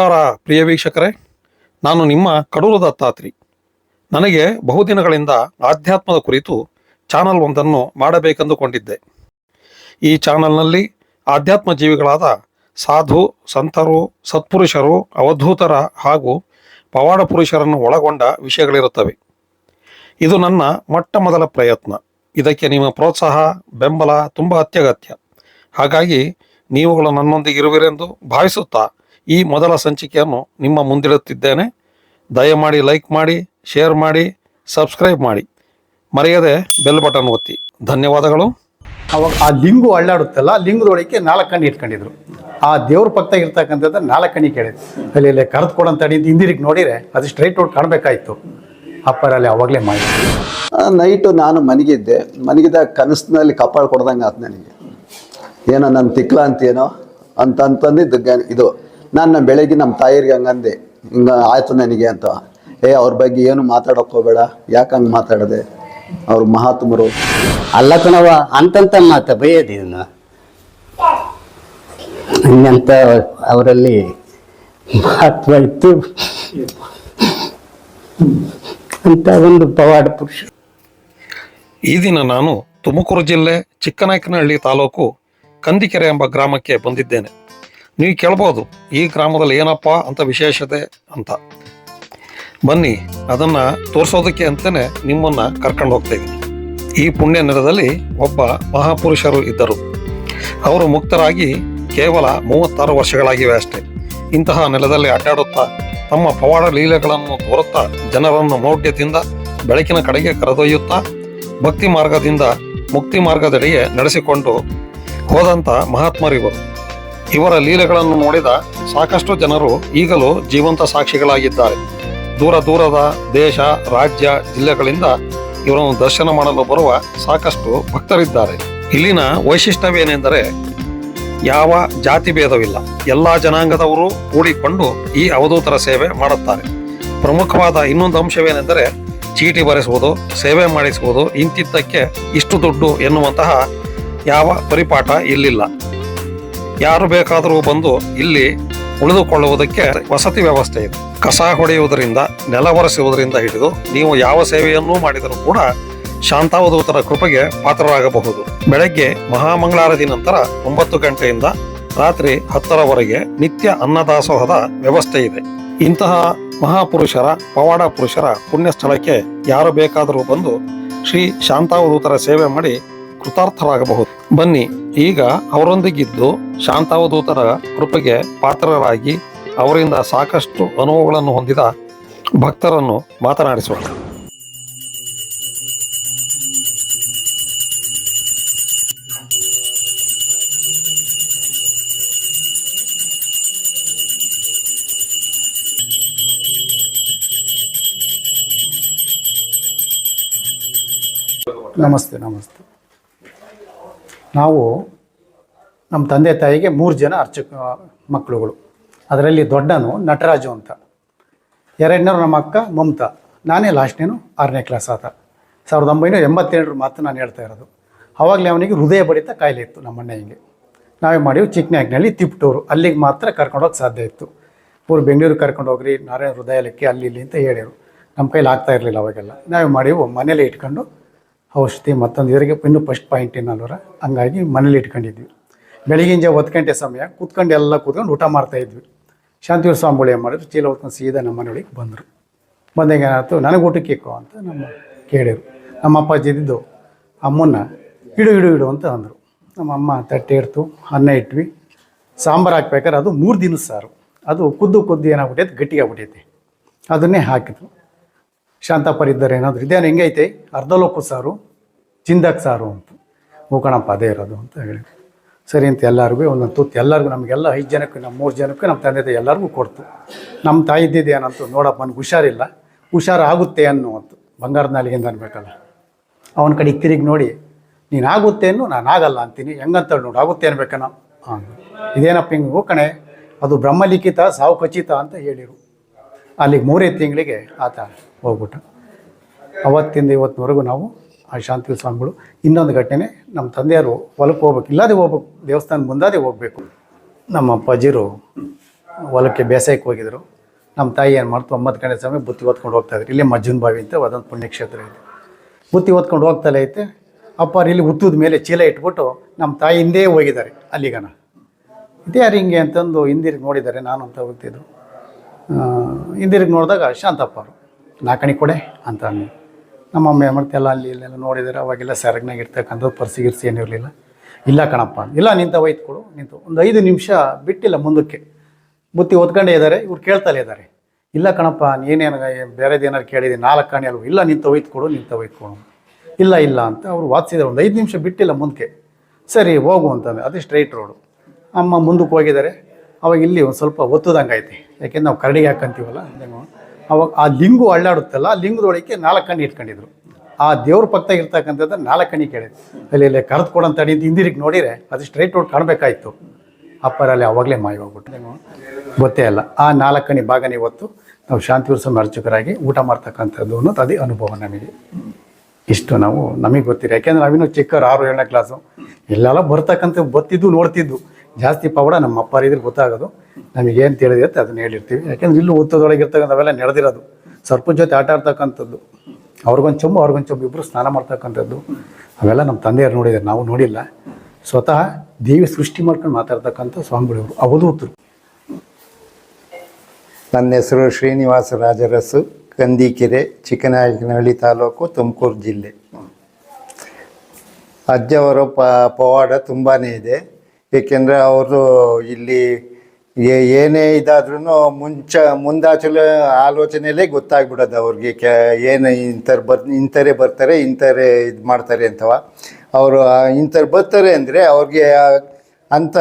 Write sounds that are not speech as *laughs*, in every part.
ನಮಸ್ಕಾರ, ಪ್ರಿಯ ವೀಕ್ಷಕರೇ. ನಾನು ನಿಮ್ಮ ಕಡೂರು ದತ್ತಾತ್ರಿ. ನನಗೆ ಬಹುದಿನಗಳಿಂದ ಆಧ್ಯಾತ್ಮದ ಕುರಿತು ಚಾನಲ್ ಒಂದನ್ನು ಮಾಡಬೇಕೆಂದುಕೊಂಡಿದ್ದೆ. ಈ ಚಾನಲ್ನಲ್ಲಿ ಆಧ್ಯಾತ್ಮ ಜೀವಿಗಳಾದ ಸಾಧು, ಸಂತರು, ಸತ್ಪುರುಷರು, ಅವಧೂತರ ಹಾಗೂ ಪವಾಡ ಪುರುಷರನ್ನು ಒಳಗೊಂಡ ವಿಷಯಗಳಿರುತ್ತವೆ. ಇದು ನನ್ನ ಮೊಟ್ಟ ಮೊದಲ ಪ್ರಯತ್ನ. ಇದಕ್ಕೆ ನಿಮ್ಮ ಪ್ರೋತ್ಸಾಹ, ಬೆಂಬಲ ತುಂಬ ಅತ್ಯಗತ್ಯ. ಹಾಗಾಗಿ ನೀವುಗಳು ನನ್ನೊಂದಿಗೆ ಇರುವಿರೆಂದು ಭಾವಿಸುತ್ತಾ ಈ ಮೊದಲ ಸಂಚಿಕೆಯನ್ನು ನಿಮ್ಮ ಮುಂದಿಡುತ್ತಿದ್ದೇನೆ. ದಯಮಾಡಿ ಲೈಕ್ ಮಾಡಿ ಶೇರ್ ಮಾಡಿ ಸಬ್ಸ್ಕ್ರೈಬ್ ಮಾಡಿ. ಮರೆಯದೆ ಬೆಲ್ ಬಟನ್ ಒತ್ತಿ. ಧನ್ಯವಾದಗಳು. ಅವಾಗ ಆ ಲಿಂಗು ಅಳ್ಳಾಡುತ್ತಲ್ಲ ಲಿಂಗದೊಳಗೆ ನಾಲ್ಕು ಕಣ್ಣು ಇಟ್ಕೊಂಡಿದ್ರು. ಆ ದೇವ್ರ ಪಕ್ಕದಾಗ ಇರ್ತಕ್ಕಂಥದ್ದು ನಾಲ್ಕು ಕಣ್ಣಿ ಕೇಳಿದ್ರು. ಅಲ್ಲಿ ಇಲ್ಲಿ ಕರೆದು ಕೊಡಂತ ಅಡಿ ಹಿಂದಿರಿಗೆ ನೋಡಿದ್ರೆ ಅದು ಸ್ಟ್ರೈಟ್ ರೋಡ್ ಕಾಣಬೇಕಾಯ್ತು. ಅಪ್ಪರಲ್ಲಿ ಅವಾಗಲೇ ಮಾಡಿ. ನೈಟು ನಾನು ಮನಗಿದ್ದೆ. ಮನಗಿದ್ದ ಕನಸಿನಲ್ಲಿ ಕಪಾಳ ಕೊಡ್ದಂಗೆ ಆತು ನನಗೆ. ಏನೋ ನನ್ನ ತಿಕ್ಲ ಅಂತೇನೋ ಅಂತಂತಂದು ಅಂತಂದಿದ್ದು ಗ- ಇದು ನಾನು ಬೆಳಗ್ಗೆ ನಮ್ಮ ತಾಯಿರಿಗೆ ಹಂಗಂದೆ ಹಿಂಗೆ ಆಯಿತು ನನಗೆ ಅಂತ. ಏ ಅವ್ರ ಬಗ್ಗೆ ಏನು ಮಾತಾಡೋಕೆ ಹೋಗಬೇಡ ಯಾಕೆ ಹಂಗೆ ಮಾತಾಡದೆ? ಅವ್ರ ಮಹಾತ್ಮರು. ಅಲ್ಲ ಕಣವ ಅಂತಂತ ಮಾತ ಬೈಯೋದು ಇದನ್ನು ಹಂಗಂತ ಅವರಲ್ಲಿ ಮಹತ್ವ ಇತ್ತು. ಅಂತ ಒಂದು ಪವಾಡ ಪುರುಷ. ಈ ದಿನ ನಾನು ತುಮಕೂರು ಜಿಲ್ಲೆ ಚಿಕ್ಕನಾಯಕನಹಳ್ಳಿ ತಾಲೂಕು ಕಂದಿಕೆರೆ ಎಂಬ ಗ್ರಾಮಕ್ಕೆ ಬಂದಿದ್ದೇನೆ. ನೀವು ಕೇಳ್ಬೋದು, ಈ ಗ್ರಾಮದಲ್ಲಿ ಏನಪ್ಪ ಅಂತ ವಿಶೇಷತೆ ಅಂತ. ಬನ್ನಿ, ಅದನ್ನ ತೋರಿಸೋದಕ್ಕೆ ಅಂತಲೇ ನಿಮ್ಮನ್ನ ಕರ್ಕೊಂಡು ಹೋಗ್ತಾ ಈ ಪುಣ್ಯ ನೆಲದಲ್ಲಿ ಒಬ್ಬ ಮಹಾಪುರುಷರು ಇದ್ದರು. ಅವರು ಮುಕ್ತರಾಗಿ ಕೇವಲ ಮೂವತ್ತಾರು ವರ್ಷಗಳಾಗಿವೆ ಅಷ್ಟೇ. ಇಂತಹ ನೆಲದಲ್ಲಿ ಅಡ್ಡಾಡುತ್ತಾ ತಮ್ಮ ಪವಾಡ ಲೀಲೆಗಳನ್ನು ತೋರುತ್ತಾ ಜನರನ್ನು ಮೌಢ್ಯದಿಂದ ಬೆಳಕಿನ ಕಡೆಗೆ ಕರೆದೊಯ್ಯುತ್ತಾ ಭಕ್ತಿ ಮಾರ್ಗದಿಂದ ಮುಕ್ತಿ ಮಾರ್ಗದೆಡೆಗೆ ನಡೆಸಿಕೊಂಡು ಹೋದಂಥ ಮಹಾತ್ಮರಿವರು. ಇವರ ಲೀಲೆಗಳನ್ನು ನೋಡಿದ ಸಾಕಷ್ಟು ಜನರು ಈಗಲೂ ಜೀವಂತ ಸಾಕ್ಷಿಗಳಾಗಿದ್ದಾರೆ. ದೂರ ದೂರದ ದೇಶ, ರಾಜ್ಯ, ಜಿಲ್ಲೆಗಳಿಂದ ಇವರನ್ನು ದರ್ಶನ ಮಾಡಲು ಬರುವ ಸಾಕಷ್ಟು ಭಕ್ತರಿದ್ದಾರೆ. ಇಲ್ಲಿನ ವೈಶಿಷ್ಟ್ಯವೇನೆಂದರೆ ಯಾವ ಜಾತಿ ಭೇದವಿಲ್ಲ. ಎಲ್ಲ ಜನಾಂಗದವರು ಕೂಡಿಕೊಂಡು ಈ ಅವಧೂತರ ಸೇವೆ ಮಾಡುತ್ತಾರೆ. ಪ್ರಮುಖವಾದ ಇನ್ನೊಂದು ಅಂಶವೇನೆಂದರೆ ಚೀಟಿ ಬರೆಸುವುದು, ಸೇವೆ ಮಾಡಿಸುವುದು ಇಂತಿದ್ದಕ್ಕೆ ಇಷ್ಟು ದುಡ್ಡು ಎನ್ನುವಂತಹ ಯಾವ ಪರಿಪಾಠ ಇಲ್ಲಿಲ್ಲ. ಯಾರು ಬೇಕಾದರೂ ಬಂದು ಇಲ್ಲಿ ಉಳಿದುಕೊಳ್ಳುವುದಕ್ಕೆ ವಸತಿ ವ್ಯವಸ್ಥೆ ಇದೆ. ಕಸ ಹೊಡೆಯುವುದರಿಂದ, ನೆಲ ಒರೆಸುವುದರಿಂದ ಹಿಡಿದು ನೀವು ಯಾವ ಸೇವೆಯನ್ನೂ ಮಾಡಿದರೂ ಕೂಡ ಶಾಂತಾವಧೂತರ ಕೃಪೆಗೆ ಪಾತ್ರರಾಗಬಹುದು. ಬೆಳಗ್ಗೆ ಮಹಾಮಂಗಳಾರತಿ ನಂತರ ಒಂಬತ್ತು ಗಂಟೆಯಿಂದ ರಾತ್ರಿ ಹತ್ತರವರೆಗೆ ನಿತ್ಯ ಅನ್ನದಾಸೋಹದ ವ್ಯವಸ್ಥೆ ಇದೆ. ಇಂತಹ ಮಹಾಪುರುಷರ, ಪವಾಡ ಪುರುಷರ ಪುಣ್ಯಸ್ಥಳಕ್ಕೆ ಯಾರು ಬೇಕಾದರೂ ಬಂದು ಶ್ರೀ ಶಾಂತಾವಧೂತರ ಸೇವೆ ಮಾಡಿ ಕೃತಾರ್ಥರಾಗಬಹುದು. ಬನ್ನಿ, ಈಗ ಅವರೊಂದಿಗಿದ್ದು ಶಾಂತಾವಧೂತರ ಕೃಪೆಗೆ ಪಾತ್ರರಾಗಿ ಅವರಿಂದ ಸಾಕಷ್ಟು ಅನುಭವಗಳನ್ನು ಹೊಂದಿದ ಭಕ್ತರನ್ನು ಮಾತನಾಡಿಸೋಣ. ನಮಸ್ತೆ ನಮಸ್ತೆ. ನಾವು ನಮ್ಮ ತಂದೆ ತಾಯಿಗೆ ಮೂರು ಜನ ಅರ್ಚಕ ಮಕ್ಕಳುಗಳು. ಅದರಲ್ಲಿ ದೊಡ್ಡನು ನಟರಾಜು ಅಂತ. ಎರಡನೇರು ನಮ್ಮ ಅಕ್ಕ ಮಮತಾ. ನಾನೇ ಲಾಸ್ಟ್ನೇನು ಆರನೇ ಕ್ಲಾಸ್ ಆತ. ಸಾವಿರದ ಒಂಬೈನೂರ ಎಂಬತ್ತೇಳರ ಮಾತು ನಾನು ಹೇಳ್ತಾ ಇರೋದು. ಆವಾಗಲೇ ಅವನಿಗೆ ಹೃದಯ ಬಡಿತ ಕಾಯಿಲೆ ಇತ್ತು ನಮ್ಮ ಅಣ್ಣನಿಗೆ. ನಾವೇ ಮಾಡಿವು ಚಿಕ್ಕನಾಗ್ನಲ್ಲಿ ತಿಪ್ಟೂರು. ಅಲ್ಲಿಗೆ ಮಾತ್ರ ಕರ್ಕೊಂಡೋಗಿ ಸಾಧ್ಯ ಇತ್ತು. ಊರು ಬೆಂಗಳೂರಿಗೆ ಕರ್ಕೊಂಡು ಹೋಗ್ರಿ ನಾರಾಯಣ ಹೃದಯಲಕ್ಕೆ ಅಲ್ಲಿ ಇಲ್ಲಿ ಅಂತ ಹೇಳಿರು. ನಮ್ಮ ಕೈಲಿ ಆಗ್ತಾ ಇರಲಿಲ್ಲ ಅವಾಗೆಲ್ಲ. ನಾವೇ ಮಾಡಿವು ಮನೇಲಿ ಇಟ್ಕೊಂಡು ಔಷಧಿ ಮತ್ತೊಂದು ಇದರಿಗೆ ಇನ್ನೂ ಫಸ್ಟ್ ಪಾಯಿಂಟ್ ಏನಲ್ವರ ಹಂಗಾಗಿ ಮನೇಲಿ ಇಟ್ಕೊಂಡಿದ್ವಿ. ಬೆಳಗಿನ ಜಾವ ಹತ್ತು ಗಂಟೆ ಸಮಯ ಕೂತ್ಕೊಂಡು ಎಲ್ಲ ಕೂತ್ಕೊಂಡು ಊಟ ಮಾಡ್ತಾ ಇದ್ವಿ. ಶಾಂತಿವೀರ ಸ್ವಾಮಿಗಳು ಏನು ಮಾಡಿದ್ರು. ಚೀಲ ಹೊತ್ಕೊಂಡು ಸೀದಾ ನಮ್ಮ ಮನೆಯೊಳಗೆ ಬಂದರು. ಬಂದಾಗ ಏನಾಯ್ತು? ನನಗೆ ಊಟಕ್ಕೆ ಇಕ್ಕೋ ಅಂತ ನಮ್ಮ ಕೇಳಿದರು. ನಮ್ಮ ಅಪ್ಪಾಜಿ ಇದ್ದಿದ್ದು, ಅಮ್ಮನ್ನ ಇಡು ಇಡು ಇಡು ಅಂತ ಅಂದರು. ನಮ್ಮ ಅಮ್ಮ ತಟ್ಟೆ ಇಡ್ತು ಅನ್ನ ಇಟ್ವಿ. ಸಾಂಬಾರು ಹಾಕ್ಬೇಕಾದ್ರೆ ಅದು ಮೂರು ದಿನ ಸಾರು. ಅದು ಕುದ್ದು ಕುದ್ದು ಏನಾಗ್ಬಿಟ್ಟೈತೆ? ಗಟ್ಟಿಗೆ ಆಗ್ಬಿಟ್ಟೈತೆ ಅದನ್ನೇ ಹಾಕಿದ್ರು ಶಾಂತಪ್ಪರ್ ಇದ್ದಾರೆ ಏನಾದ್ರು ಇದೇನು ಹೆಂಗೈತೆ? ಅರ್ಧ ಲೋಕು ಸಾರು, ಚಿಂದಕ್ ಸಾರು ಅಂತ. ಹೋಗೋಣಪ್ಪ ಅದೇ ಇರೋದು ಅಂತ ಹೇಳಿ ಸರಿ ಅಂತ ಎಲ್ಲರಿಗೂ ಒಂದೊಂದು ತುತ್ತು ಎಲ್ಲರಿಗೂ ನಮಗೆಲ್ಲ ಐದು ಜನಕ್ಕೆ, ನಮ್ಮ ಮೂರು ಜನಕ್ಕೆ, ನಮ್ಮ ತಂದೆ ತಾಯಿ ಎಲ್ಲರಿಗೂ ಕೊಡ್ತು. ನಮ್ಮ ತಾಯಿ ಇದ್ದಿದ್ದು ಏನಂತೂ? ನೋಡಪ್ಪ, ನನಗೆ ಹುಷಾರಿಲ್ಲ. ಹುಷಾರಾಗುತ್ತೆ ಅನ್ನುವಂತು. ಬಂಗಾರದ ನಾಲಿಗೆಯಿಂದ ಅನ್ಬೇಕಲ್ಲ. ಅವನ ಕಡೆ ತಿರುಗಿ ನೋಡಿ, ನೀನು ಆಗುತ್ತೆ ಅನ್ನು, ನಾನು ಆಗಲ್ಲ ಅಂತೀನಿ. ಹೆಂಗಂತ ನೋಡು, ಆಗುತ್ತೆ ಅನ್ಬೇಕನ ಹಾಂ ಇದೇನಪ್ಪ ಹಿಂಗೆ ಹೋಕಣೆ ಅದು ಬ್ರಹ್ಮಲಿಖಿತ ಸಾವು ಖಚಿತ ಅಂತ ಹೇಳಿರು. ಅಲ್ಲಿಗೆ ಮೂರೇ ತಿಂಗಳಿಗೆ ಆತ ಹೋಗ್ಬಿಟ್ಟ ಅವತ್ತಿಂದ ಇವತ್ತಿನವರೆಗೂ ನಾವು ಆ ಶಾಂತಿ ಸ್ವಾಮಿಗಳು ಇನ್ನೊಂದು ಘಟನೆ ನಮ್ಮ ತಂದೆಯವರು ಹೊಲಕ್ಕೆ ಹೋಗ್ಬೇಕು. ಇಲ್ಲದೆ ಹೋಗ್ಬೇಕು. ದೇವಸ್ಥಾನ ಮುಂದಾದೆ ಹೋಗ್ಬೇಕು. ನಮ್ಮ ಅಪ್ಪಾಜಿರು ಹೊಲಕ್ಕೆ ಬೇಸಾಯಕ್ಕೆ ಹೋಗಿದ್ರು. ನಮ್ಮ ತಾಯಿ ಏನು ಮಾಡ್ತು? ಒಂಬತ್ತು ಗಂಟೆ ಸಮಯ ಬುತ್ತಿ ಹೊತ್ಕೊಂಡು ಹೋಗ್ತಾ ಇದ್ರು. ಇಲ್ಲೇ ಮಜ್ಜನ ಬಾವಿ ಅಂತ ಅದೊಂದು ಪುಣ್ಯಕ್ಷೇತ್ರ ಇದೆ. ಬುತ್ತಿ ಹೊತ್ಕೊಂಡು ಹೋಗ್ತಲೇ ಐತೆ. ಅಪ್ಪಾರು ಇಲ್ಲಿ ಉತ್ತದ ಮೇಲೆ ಚೀಲ ಇಟ್ಬಿಟ್ಟು ನಮ್ಮ ತಾಯಿ ಹಿಂದೆ ಹೋಗಿದ್ದಾರೆ ಅಲ್ಲಿಗನ. ಇದೇ ಯಾರು ಹಿಂಗೆ ಅಂತಂದು ಹಿಂದಿರುಗಿ ನೋಡಿದ್ದಾರೆ. ನಾನು ಅಂತ ಹೋಗ್ತಿದ್ರು. ಹಿಂದಿರುಗಿ ನೋಡಿದಾಗ ಶಾಂತಪ್ಪರು ನಾಲ್ಕಣಿ ಕೊಡೆ ಅಂತ ಅಂದ್ರೆ ನಮ್ಮ ಅಮ್ಮ ಮತ್ತೆ ಎಲ್ಲ ಅಲ್ಲಿ ಇಲ್ಲೆಲ್ಲ ನೋಡಿದರೆ, ಅವಾಗೆಲ್ಲ ಸೆರಗ್ನಾಗ ಇರ್ತಕ್ಕಂಥದ್ದು ಪರ್ಸಿ ಗಿರ್ಸಿ ಏನೂ ಇರಲಿಲ್ಲ. ಇಲ್ಲ ಕಣಪ್ಪ, ಇಲ್ಲ ನಿಂತ ಒಯ್ತು ಕೊಡು, ನಿಂತು. ಒಂದು ಐದು ನಿಮಿಷ ಬಿಟ್ಟಿಲ್ಲ ಮುಂದಕ್ಕೆ. ಬುತ್ತಿ ಹೊತ್ಕೊಂಡೇ ಇದ್ದಾರೆ ಇವ್ರು ಕೇಳ್ತಲೇ ಇದ್ದಾರೆ ಇಲ್ಲ ಕಣಪ್ಪ ನೀನೇನು ಬೇರೆದು ಏನಾರು ಕೇಳಿದ್ದೀನಿ ನಾಲ್ಕು ಕಣಿ ಅಲ್ವ? ಇಲ್ಲ, ನಿಂತ ಒಯ್ತು ಕೊಡು, ನಿಂತ ಒಯ್ತು ಕೊಡು. ಇಲ್ಲ ಇಲ್ಲ ಅಂತ ಅವ್ರು ವಾದಿಸಿದ್ರು. ಒಂದು ಐದು ನಿಮಿಷ ಬಿಟ್ಟಿಲ್ಲ ಮುಂದಕ್ಕೆ. ಸರಿ, ಹೋಗು ಅಂತಂದ್ರೆ ಅದೇ ಸ್ಟ್ರೈಟ್ ರೋಡು ಅಮ್ಮ ಮುಂದಕ್ಕೆ ಹೋಗಿದ್ದಾರೆ ಅವಾಗ ಇಲ್ಲಿ ಒಂದು ಸ್ವಲ್ಪ ಒತ್ತದಂಗೆ ಐತಿ. ಯಾಕೆಂದ್ರೆ ನಾವು ಕರಡಿಗೆ ಹಾಕಂತೀವಲ್ಲ ಅವಾಗ ಆ ಲಿಂಗು ಅಳ್ಳಾಡುತ್ತಲ್ಲ, ಆ ಲಿಂಗದೊಳಗೆ ನಾಲ್ಕು ಕಣ್ಣು ಇಟ್ಕೊಂಡಿದ್ರು. ಆ ದೇವ್ರ ಪಕ್ಕ ಇರ್ತಕ್ಕಂಥದ್ದು ನಾಲ್ಕು ಕಣ್ಣಿ ಕೇಳಿದ್ರು. ಅಲ್ಲಿ ಇಲ್ಲಿ ಕರೆದು ಕೊಡಂತ ಹಿಂದಿರಿಗೆ ನೋಡಿದರೆ ಅದು ಸ್ಟ್ರೈಟ್ ರೋಡ್ ಕಾಣಬೇಕಾಯ್ತು. ಅಪ್ಪರಲ್ಲಿ ಅವಾಗಲೇ ಮಾಯವಾಗ್ಬಿಟ್ಟು ಗೊತ್ತೇ ಅಲ್ಲ. ಆ ನಾಲ್ಕು ಕಣಿ ಭಾಗನೇ ಹೊತ್ತು ನಾವು ಶಾಂತಿ ಸ್ವಾಮಿ ಅರ್ಚಕರಾಗಿ ಊಟ ಮಾಡ್ತಕ್ಕಂಥದ್ದು ಅನ್ನೋದು ಅದೇ ಅನುಭವ ನಮಗೆ. ಇಷ್ಟು ನಾವು ನಮಗೆ ಗೊತ್ತಿರ ಯಾಕೆಂದ್ರೆ ನಾವಿನ್ನೂ ಚಿಕ್ಕರು ಆರು ಏಳನೇ ಕ್ಲಾಸು ಇಲ್ಲೆಲ್ಲ ಬರ್ತಕ್ಕಂಥ ಗೊತ್ತಿದ್ದು ನೋಡ್ತಿದ್ದು. ಜಾಸ್ತಿ ಪವಾಡ ನಮ್ಮ ಅಪ್ಪ ಇದ್ರೆ ಗೊತ್ತಾಗೋದು. ನಮಗೇನು ತಿಳಿದಿರುತ್ತೆ ಅದನ್ನ ಹೇಳಿರ್ತೀವಿ. ಯಾಕೆಂದ್ರೆ ಇಲ್ಲೂ ಉತ್ತದೊಳಗೆ ಇರ್ತಕ್ಕಂಥ ಅವೆಲ್ಲ ನಡೆದಿರೋದು. ಸರ್ಪಂಚ್ ಜೊತೆ ಆಟ ಆಡ್ತಕ್ಕಂಥದ್ದು. ಅವ್ರಿಗೊಂದು ಚೊಂಬು ಅವ್ರಿಗೊಂದು ಚೊಂಬು ಇಬ್ಬರು ಸ್ನಾನ ಮಾಡ್ತಕ್ಕಂಥದ್ದು. ಅವೆಲ್ಲ ನಮ್ಮ ತಂದೆಯವ್ರು ನೋಡಿದ್ದಾರೆ. ನಾವು ನೋಡಿಲ್ಲ. ಸ್ವತಃ ದೇವಿ ಸೃಷ್ಟಿ ಮಾಡ್ಕೊಂಡು ಮಾತಾಡ್ತಕ್ಕಂಥ ಸ್ವಾಮಿಗಳಿವರು. ಅವಧೂತರು ನನ್ನ ಹೆಸರು ಶ್ರೀನಿವಾಸ ರಾಜರಸು, ಕಂದೀಕೆರೆ, ಚಿಕ್ಕನಾಯಕನಹಳ್ಳಿ ತಾಲೂಕು, ತುಮಕೂರು ಜಿಲ್ಲೆ. ಅಜ್ಜವರ ಪವಾಡ ತುಂಬಾ ಇದೆ. ಏಕೆಂದರೆ ಅವರು ಇಲ್ಲಿ ಏನೇ ಇದಾದ್ರೂ ಮುಂಚ, ಮುಂದಾಚಲ ಆಲೋಚನೆಯಲ್ಲೇ ಗೊತ್ತಾಗ್ಬಿಡೋದು ಅವ್ರಿಗೆ. ಕೆ, ಏನು ಇಂಥವ್ರು ಬರ್ ಇಂಥರೇ ಬರ್ತಾರೆ ಇಂಥರೇ ಇದು ಮಾಡ್ತಾರೆ ಅಂತವ. ಅವರು ಇಂಥವ್ರು ಬರ್ತಾರೆ ಅಂದರೆ ಅವ್ರಿಗೆ ಅಂಥ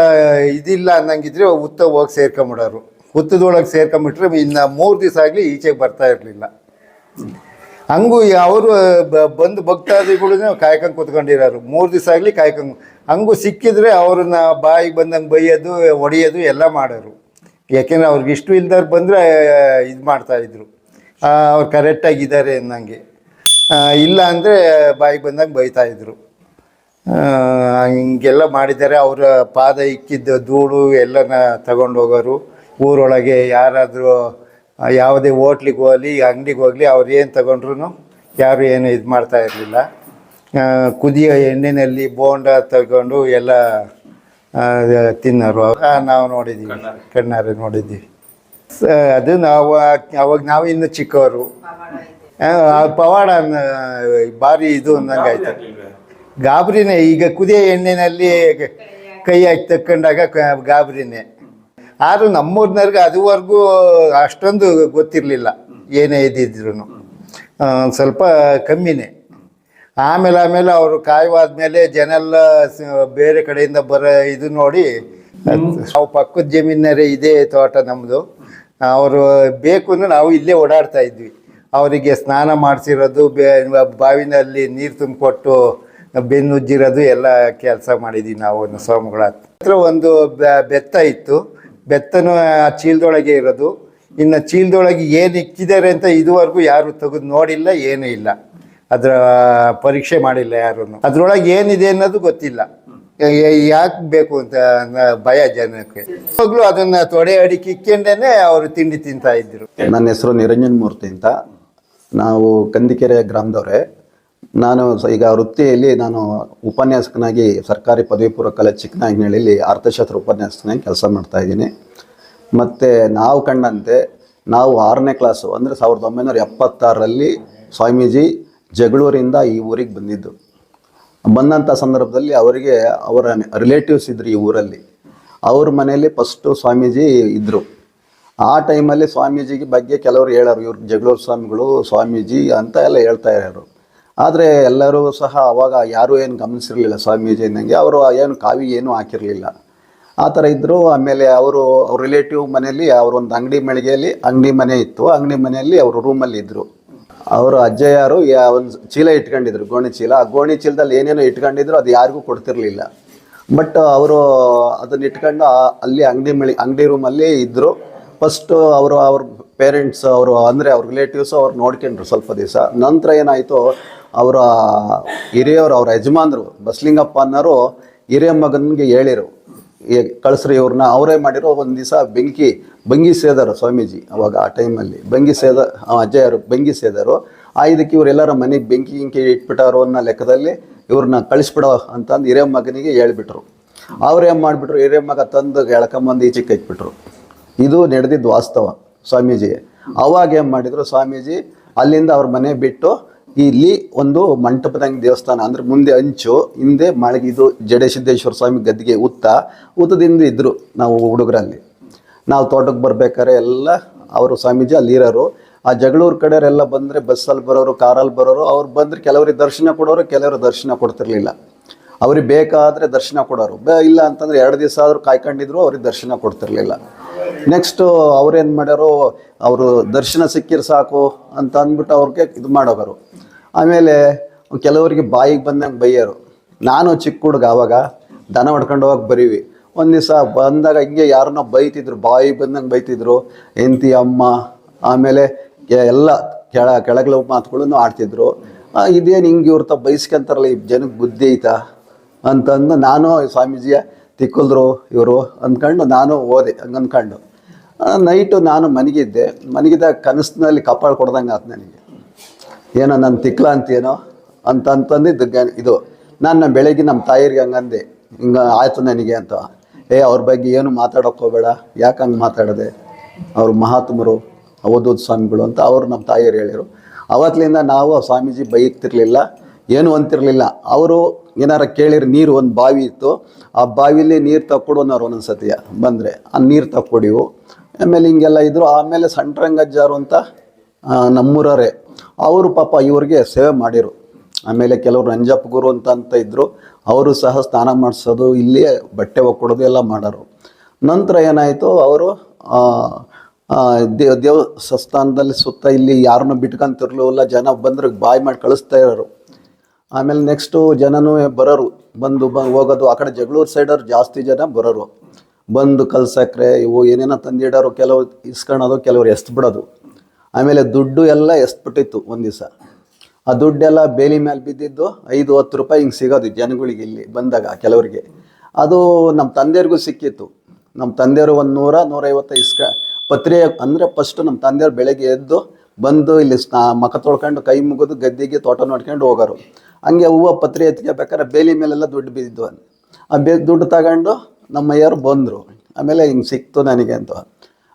ಇದಿಲ್ಲ ಅನ್ನಂಗಿದ್ರೆ ಉತ್ತ ಹೋಗಿ ಸೇರ್ಕೊಂಬಿಡೋರು. ಹುತ್ತದೊಳಗೆ ಸೇರ್ಕೊಂಬಿಟ್ರೆ ಇನ್ನು ಮೂರು ದಿವಸ ಆಗಲಿ ಈಚೆಗೆ ಬರ್ತಾ ಇರಲಿಲ್ಲ. ಹಂಗೂ ಅವರು ಬಂದು ಭಕ್ತಾದಿಗಳನ್ನ ಕಾಯ್ಕೊಂಡು ಕೂತ್ಕೊಂಡಿರೋರು. ಮೂರು ದಿವಸ ಆಗಲಿ ಕಾಯ್ಕೊಂಡು ಹಂಗೂ ಸಿಕ್ಕಿದ್ರೆ ಅವ್ರನ್ನ ಬಾಯಿಗೆ ಬಂದಂಗೆ ಬೈಯೋದು, ಹೊಡೆಯೋದು ಎಲ್ಲ ಮಾಡೋರು. ಯಾಕೆಂದ್ರೆ ಅವ್ರಿಗೆ ಇಷ್ಟು ಇಲ್ದವ್ರು ಬಂದರೆ, ಇದು ಮಾಡ್ತಾಯಿದ್ರು ಅವ್ರು ಕರೆಕ್ಟಾಗಿದ್ದಾರೆ ಅನ್ನಂಗೆ. ಇಲ್ಲ ಅಂದರೆ ಬಾಯಿಗೆ ಬಂದಂಗೆ ಬೈತಾಯಿದ್ರು ಹಿಂಗೆಲ್ಲ ಮಾಡಿದ್ದಾರೆ. ಅವರ ಪಾದ ಇಕ್ಕಿದ್ದ ಧೂಳು ಎಲ್ಲನ ತಗೊಂಡು ಹೋಗೋರು ಊರೊಳಗೆ ಯಾರಾದರೂ ಯಾವುದೇ ಹೋಟ್ಲಿಗೆ ಹೋಗಲಿ, ಅಂಗಡಿಗೆ ಹೋಗಲಿ, ಅವ್ರು ಏನು ತಗೊಂಡ್ರು ಯಾರು ಏನು ಇದು ಮಾಡ್ತಾ ಇರಲಿಲ್ಲ. ಕುದಿಯೋ ಎಣ್ಣೆಯಲ್ಲಿ ಬೋಂಡ ತಗೊಂಡು ಎಲ್ಲ ತಿನ್ನೋರು. ನಾವು ನೋಡಿದ್ದೀವಿ ಕಣ್ಣಾರೆ ನೋಡಿದ್ದೀವಿ. ಅದು ನಾವು ಅವಾಗ ನಾವು ಇನ್ನು ಚಿಕ್ಕವರು. ಪವಾಡ ಭಾರಿ ಇದು ಅಂದಂಗೆ ಆಯ್ತು. ಗಾಬರಿನೇ, ಈಗ ಕುದಿಯ ಎಣ್ಣೆನಲ್ಲಿ ಕೈ ಹಾಕಿ ತಕ್ಕೊಂಡಾಗ ಗಾಬರಿನೇ. ಆದರೂ ನಮ್ಮೂರ್ನವ್ರಿಗೆ ಅದುವರೆಗೂ ಅಷ್ಟೊಂದು ಗೊತ್ತಿರಲಿಲ್ಲ. ಏನೇ ಇದ್ದಿದ್ರು ಸ್ವಲ್ಪ ಕಮ್ಮಿನೇ. ಆಮೇಲೆ ಆಮೇಲೆ ಅವರು ಕಾಯುವಾದ್ಮೇಲೆ ಜನ ಎಲ್ಲ ಬೇರೆ ಕಡೆಯಿಂದ ಬರೋ ಇದು ನೋಡಿ ನಾವು ಪಕ್ಕದ ಜಮೀನರೇ ಇದೇ ತೋಟ ನಮ್ಮದು ಅವರು ಬೇಕು ಅಂದ್ರೆ ನಾವು ಇಲ್ಲೇ ಓಡಾಡ್ತಾ ಇದ್ವಿ. ಅವರಿಗೆ ಸ್ನಾನ ಮಾಡಿಸಿರೋದು ಬೇ ಬಾವಿನಲ್ಲಿ ನೀರು ತುಂಬಿಕೊಟ್ಟು ಬೆನ್ನುಜ್ಜಿರೋದು ಎಲ್ಲ ಕೆಲಸ ಮಾಡಿದ್ವಿ ನಾವು ಸೋಮಗಳ ಹತ್ರ. ಒಂದು ಬೆತ್ತ ಇತ್ತು. ಬೆತ್ತನೂ ಆ ಚೀಲದೊಳಗೆ ಇರೋದು. ಇನ್ನು ಚೀಲದೊಳಗೆ ಏನು ಇಕ್ಕಿದ್ದಾರೆ ಅಂತ ಇದುವರೆಗೂ ಯಾರು ತೆಗೆದು ನೋಡಿಲ್ಲ ಏನೂ ಇಲ್ಲ. ಅದರ ಪರೀಕ್ಷೆ ಮಾಡಿಲ್ಲ ಯಾರು ಅದ್ರೊಳಗೆ ಏನಿದೆ ಅನ್ನೋದು ಗೊತ್ತಿಲ್ಲ. ಯಾಕೆ ಬೇಕು ಅಂತ ಭಯ ಜನಕ್ಕೆ. ಹೋಗ್ಲು ಅದನ್ನ ತೊಡೆ ಅಡಿಕೆ ಇಕ್ಕೊಂಡೇನೆ ಅವರು ತಿಂಡಿ ತಿಂತಾ ಇದ್ರು. ನನ್ನ ಹೆಸರು ನಿರಂಜನ್ ಮೂರ್ತಿ ಅಂತ. ನಾವು ಕಂದಿಕೆರೆ ಗ್ರಾಮದವರೇ. ನಾನು ಈಗ ವೃತ್ತಿಯಲ್ಲಿ ನಾನು ಉಪನ್ಯಾಸಕನಾಗಿ ಸರ್ಕಾರಿ ಪದವಿ ಪೂರ್ವ ಕಾಲೇಜ್ ಚಿಕ್ಕನಾಗಿನಹಳ್ಳಿಯಲ್ಲಿ ಅರ್ಥಶಾಸ್ತ್ರ ಉಪನ್ಯಾಸಕನಾಗಿ ಕೆಲಸ ಮಾಡ್ತಾ ಇದ್ದೀನಿ. ಮತ್ತು ನಾವು ಕಂಡಂತೆ, ನಾವು ಆರನೇ ಕ್ಲಾಸು ಅಂದರೆ ಸಾವಿರದ ಒಂಬೈನೂರ ಎಪ್ಪತ್ತಾರರಲ್ಲಿ ಸ್ವಾಮೀಜಿ ಜಗಳೂರಿಂದ ಈ ಊರಿಗೆ ಬಂದಿದ್ದು. ಬಂದಂಥ ಸಂದರ್ಭದಲ್ಲಿ ಅವರಿಗೆ ಅವರ ರಿಲೇಟಿವ್ಸ್ ಇದ್ದರು ಈ ಊರಲ್ಲಿ. ಅವ್ರ ಮನೆಯಲ್ಲಿ ಫಸ್ಟು ಸ್ವಾಮೀಜಿ ಇದ್ದರು ಆ ಟೈಮಲ್ಲಿ ಸ್ವಾಮೀಜಿಗೆ ಬಗ್ಗೆ ಕೆಲವರು ಹೇಳೋರು, ಇವ್ರು ಜಗಳೂರು ಸ್ವಾಮಿಗಳು, ಸ್ವಾಮೀಜಿ ಅಂತ ಎಲ್ಲ ಹೇಳ್ತಾ ಇರೋರು. ಆದರೆ ಎಲ್ಲರೂ ಸಹ ಅವಾಗ ಯಾರೂ ಏನು ಗಮನಿಸಿರಲಿಲ್ಲ ಸ್ವಾಮೀಜಿ ಅನ್ನಂಗೆ. ಅವರು ಏನು ಕಾವಿ ಏನೂ ಹಾಕಿರಲಿಲ್ಲ. ಆ ಥರ ಇದ್ದರು ಆಮೇಲೆ ಅವರು ರಿಲೇಟಿವ್ ಮನೆಯಲ್ಲಿ ಅವರೊಂದು ಅಂಗಡಿ ಮಳಿಗೆಯಲ್ಲಿ ಅಂಗಡಿ ಮನೆ ಇತ್ತು. ಅಂಗಡಿ ಮನೆಯಲ್ಲಿ ಅವರು ರೂಮಲ್ಲಿ ಇದ್ದರು ಅವರು ಅಜ್ಜಯ್ಯರು ಒಂದು ಚೀಲ ಇಟ್ಕೊಂಡಿದ್ರು, ಗೋಣಿ ಚೀಲ. ಆ ಗೋಣಿ ಚೀಲದಲ್ಲಿ ಏನೇನೋ ಇಟ್ಕೊಂಡಿದ್ರು ಅದು ಯಾರಿಗೂ ಕೊಡ್ತಿರ್ಲಿಲ್ಲ. ಬಟ್ ಅವರು ಅದನ್ನ ಇಟ್ಕೊಂಡು ಅಲ್ಲಿ ಅಂಗಡಿ ಮಳಿ, ಅಂಗಡಿ ರೂಮಲ್ಲಿ ಇದ್ದರು ಫಸ್ಟು ಅವರು ಅವ್ರ ಪೇರೆಂಟ್ಸ್ ಅವರು ಅಂದರೆ ಅವ್ರ ರಿಲೇಟಿವ್ಸು ಅವ್ರು ನೋಡ್ಕೊಂಡ್ರು ಸ್ವಲ್ಪ ದಿವಸ. ನಂತರ ಏನಾಯಿತು, ಅವರ ಹಿರಿಯವರು ಅವ್ರ ಯಜಮಾನರು, ಬಸ್ಲಿಂಗಪ್ಪ ಅನ್ನೋರು ಹಿರಿಯ ಮಗನಿಗೆ ಹೇಳಿರು. ಕಳಿಸ್ರಿ ಇವ್ರನ್ನ, ಅವರೇ ಮಾಡಿರೋ ಒಂದು ದಿವಸ ಬೆಂಕಿ, ಬಂಗಿ ಸೇದರು ಸ್ವಾಮೀಜಿ ಅವಾಗ ಆ ಟೈಮಲ್ಲಿ. ಬಂಗಿ ಸೇದ ಅಜ್ಜಯ್ಯರು ಬಂಗಿ ಸೇದರು. ಆ ಇದಕ್ಕೆ ಇವರೆಲ್ಲರ ಮನೆಗೆ ಬೆಂಕಿ ಗಿಂಕಿ ಇಟ್ಬಿಟ್ಟಾರೋ ಅನ್ನೋ ಲೆಕ್ಕದಲ್ಲಿ ಇವ್ರನ್ನ ಕಳಿಸ್ಬಿಡೋ ಅಂತಂದು ಹಿರಿಯ ಮಗನಿಗೆ ಹೇಳ್ಬಿಟ್ರು. ಅವ್ರೇನು ಮಾಡಿಬಿಟ್ರು? ಹಿರಿಯ ಮಗ ತಂದು ಎಳ್ಕೊಂಬಂದು ಈಚೆಗೆ ಇಟ್ಬಿಟ್ರು ಇದು ನಡೆದಿದ್ದು ವಾಸ್ತವ ಸ್ವಾಮೀಜಿ. ಅವಾಗ ಏನು ಮಾಡಿದರು ಸ್ವಾಮೀಜಿ, ಅಲ್ಲಿಂದ ಅವ್ರ ಮನೆ ಬಿಟ್ಟು ಇಲ್ಲಿ ಒಂದು ಮಂಟಪದಂಗೆ ದೇವಸ್ಥಾನ ಅಂದ್ರೆ ಮುಂದೆ ಅಂಚು, ಹಿಂದೆ ಮಾಳಿಗೆ ಇದು ಜಡೇಸಿದ್ದೇಶ್ವರ ಸ್ವಾಮಿ ಗದ್ದಿಗೆ ಉತ್ತ, ಉತ್ತದಿಂದ ಇದ್ರು ನಾವು ಹುಡುಗರಲ್ಲಿ. ನಾವು ತೋಟಕ್ಕೆ ಬರ್ಬೇಕಾದ್ರೆ ಎಲ್ಲ ಅವರು ಸ್ವಾಮೀಜಿ ಅಲ್ಲಿ ಇರೋರು. ಆ ಜಗಳೂರು ಕಡೆಯವರೆಲ್ಲ ಬಂದರೆ ಬಸ್ಸಲ್ಲಿ ಬರೋರು ಕಾರಲ್ಲಿ ಬರೋರು, ಅವ್ರು ಬಂದರೆ ಕೆಲವರಿಗೆ ದರ್ಶನ ಕೊಡೋರು ಕೆಲವರು ದರ್ಶನ ಕೊಡ್ತಿರ್ಲಿಲ್ಲ. ಅವ್ರಿಗೆ ಬೇಕಾದರೆ ದರ್ಶನ ಕೊಡೋರು. ಬೇ, ಇಲ್ಲ ಅಂತಂದ್ರೆ ಎರಡು ದಿವಸ ಆದರೂ ಕಾಯ್ಕೊಂಡಿದ್ರು ಅವ್ರಿಗೆ ದರ್ಶನ ಕೊಡ್ತಿರ್ಲಿಲ್ಲ. ನೆಕ್ಸ್ಟು ಅವ್ರೇನು ಮಾಡ್ಯಾರು, ಅವರು ದರ್ಶನ ಸಿಕ್ಕಿರ್ ಸಾಕು ಅಂತ ಅಂದ್ಬಿಟ್ಟು ಅವ್ರಿಗೆ ಇದು ಮಾಡೋಗರು ಆಮೇಲೆ ಕೆಲವರಿಗೆ ಬಾಯಿಗೆ ಬಂದಂಗೆ ಬೈಯೋರು. ನಾನು ಚಿಕ್ಕ ಹುಡುಗ, ಆವಾಗ ದನ ಹೊಡ್ಕೊಂಡು ಹೋಗಿ ಬರೀವಿ. ಒಂದು ದಿವಸ ಬಂದಾಗ ಹಿಂಗೆ ಯಾರನ್ನೋ ಬೈತಿದ್ರು, ಬಾಯಿಗೆ ಬಂದಂಗೆ ಬೈತಿದ್ರು. ಹೆಂಡತಿ, ಅಮ್ಮ, ಆಮೇಲೆ ಎಲ್ಲ ಕೆಳ ಕೆಳಗಲ ಮಾತುಗಳನ್ನು ಆಡ್ತಿದ್ರು. ಇದೇನು ಹಿಂಗೆ ಇವ್ರ ತ ಬೈಸ್ಕೊಂತಾರಲ್ಲ, ಈ ಜನಕ್ಕೆ ಬುದ್ಧಿ ಐತಾ? ಅಂತಂದು ನಾನು ಸ್ವಾಮೀಜಿಯ ತಿಕ್ಕಲ್ರು ಇವರು ಅಂದ್ಕೊಂಡು ನಾನು ಓದೆ ಹಂಗೆ ಅಂದ್ಕೊಂಡು. ನೈಟು ನಾನು ಮನಗಿದ್ದೆ. ಮನಗಿದ್ದಾಗ ಕನಸಿನಲ್ಲಿ ಕಪಾಳ ಕೊಡ್ದಂಗೆ ಆತು ನನಗೆ. ಏನೋ ನನ್ನ ತಿಕ್ಲ ಅಂತೇನೋ ಅಂತ ಅಂತಂದಿದ್ದು ಗ- ಇದು ನಾನು ಬೆಳಗ್ಗೆ ನಮ್ಮ ತಾಯಿರಿಗೆ ಹಂಗಂದೆ, ಹಿಂಗೆ ಆಯಿತು ನನಗೆ ಅಂತ. ಏ, ಅವ್ರ ಬಗ್ಗೆ ಏನು ಮಾತಾಡೋಕೆ ಹೋಗಬೇಡ, ಯಾಕೆ ಹಂಗೆ ಮಾತಾಡದೆ? ಅವರು ಮಹಾತ್ಮರು, ಅವಧೂತ ಸ್ವಾಮಿಗಳು ಅಂತ ಅವರು ನಮ್ಮ ತಾಯಿಯರು ಹೇಳಿದರು. ಅವತ್ತಿನಿಂದ ನಾವು ಸ್ವಾಮೀಜಿ ಬೈಕ್ತಿರ್ಲಿಲ್ಲ ಏನು ಅಂತಿರಲಿಲ್ಲ. ಅವರು ಏನಾರ ಕೇಳಿರಿ ನೀರು ಒಂದು ಬಾವಿ ಇತ್ತು, ಆ ಬಾವಿಲಿ ನೀರು ತಕ್ಕೊಡು ಅನ್ನೋರು ಒಂದೊಂದು ಸತಿಯ ಬಂದರೆ, ಆ ನೀರು ತಕ್ಕೊಡಿವು. ಆಮೇಲೆ ಹಿಂಗೆಲ್ಲ ಇದ್ದರು ಆಮೇಲೆ ಸಂಟ್ರಂಗಜ್ಜಾರು ಅಂತ ನಮ್ಮೂರರೇ ಅವರು ಪಾಪ ಇವ್ರಿಗೆ ಸೇವೆ ಮಾಡಿರು. ಆಮೇಲೆ ಕೆಲವರು ನಂಜಪ್ಪ ಗುರು ಅಂತ ಅಂತ ಇದ್ದರು ಅವರು ಸಹ ಸ್ನಾನ ಮಾಡಿಸೋದು ಇಲ್ಲಿಯೇ ಬಟ್ಟೆ ಒಕ್ಕೊಡೋದು ಎಲ್ಲ ಮಾಡೋರು. ನಂತರ ಏನಾಯಿತು, ಅವರು ದೇವ ದೇವ ಸಸ್ಥಾನದಲ್ಲಿ ಸುತ್ತ ಇಲ್ಲಿ ಯಾರನ್ನೂ ಬಿಟ್ಕೊಂತಿರ್ಲಿಲ್ಲ ಜನ ಬಂದ್ರೆ ಬಾಯಿ ಮಾಡಿ ಕಳಿಸ್ತಾ ಇರೋರು. ಆಮೇಲೆ ನೆಕ್ಸ್ಟು ಜನನೂ ಬರೋರು. ಬಂದು ಬ, ಹೋಗೋದು. ಆ ಕಡೆ ಜಗಳೂರು ಸೈಡವ್ರು ಜಾಸ್ತಿ ಜನ ಬರೋರು. ಬಂದು ಕಲ್ಸಕ್ರೆ, ಇವು ಏನೇನೋ ತಂದಿಡೋರು ಕೆಲವು ಇಸ್ಕೊಳೋದು ಕೆಲವ್ರು ಎಸ್ತು ಬಿಡೋದು ಆಮೇಲೆ ದುಡ್ಡು ಎಲ್ಲ ಎಸ್ಬಿಟ್ಟಿತ್ತು ಒಂದು ದಿವಸ. ಆ ದುಡ್ಡೆಲ್ಲ ಬೇಲಿ ಮೇಲೆ ಬಿದ್ದಿದ್ದು ಐದು, ಹತ್ತು ರೂಪಾಯಿ ಹಿಂಗೆ ಸಿಗೋದು ಜನಗಳಿಗೆ ಇಲ್ಲಿ ಬಂದಾಗ ಕೆಲವರಿಗೆ. ಅದು ನಮ್ಮ ತಂದೆಯವ್ರಿಗೂ ಸಿಕ್ಕಿತ್ತು. ನಮ್ಮ ತಂದೆಯವರು ಒಂದು ನೂರ, ನೂರೈವತ್ತು ಇಸ್ಕ ಪತ್ರೆ ಅಂದರೆ ಫಸ್ಟು ನಮ್ಮ ತಂದೆಯವ್ರು ಬೆಳಗ್ಗೆ ಎದ್ದು ಬಂದು ಇಲ್ಲಿ ಸ್ನಾ ಮಖ ತೊಳ್ಕೊಂಡು ಕೈ ಮುಗಿದು ಗದ್ದೆಗೆ ತೋಟ ನೋಡ್ಕೊಂಡು ಹೋಗೋರು. ಹಂಗೆ ಹೂವು ಪತ್ರೆ ಎತ್ಕೋಬೇಕಾದ್ರೆ ಬೇಲಿ ಮೇಲೆಲ್ಲ ದುಡ್ಡು ಬಿದ್ದಿದ್ದು ಅಂತ ಆ ಬೇ ದುಡ್ಡು ತಗೊಂಡು ನಮ್ಮಯ್ಯರು ಬಂದರು. ಆಮೇಲೆ ಹಿಂಗೆ ಸಿಕ್ತು ನನಗೆ ಅಂತ.